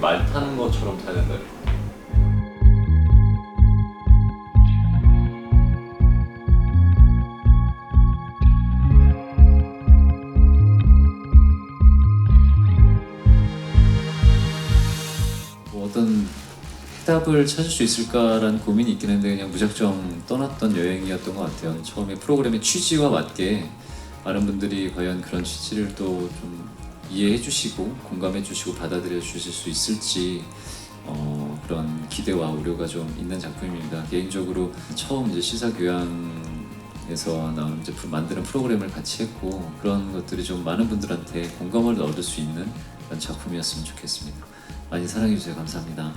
말 타는 것처럼 타야 된다. 뭐 어떤 해답을 찾을 수 있을까라는 고민이 있긴 했는데 그냥 무작정 떠났던 여행이었던 것 같아요. 처음에 프로그램의 취지와 맞게 많은 분들이 과연 그런 취지를 또 좀 이해해 주시고 공감해 주시고 받아들여 주실 수 있을지 어, 그런 기대와 우려가 좀 있는 작품입니다. 개인적으로 처음 이제 시사 교양에서 나온 프- 만드는 프로그램을 같이 했고 그런 것들이 좀 많은 분들한테 공감을 얻을 수 있는 그런 작품이었으면 좋겠습니다. 많이 사랑해 주세요. 감사합니다.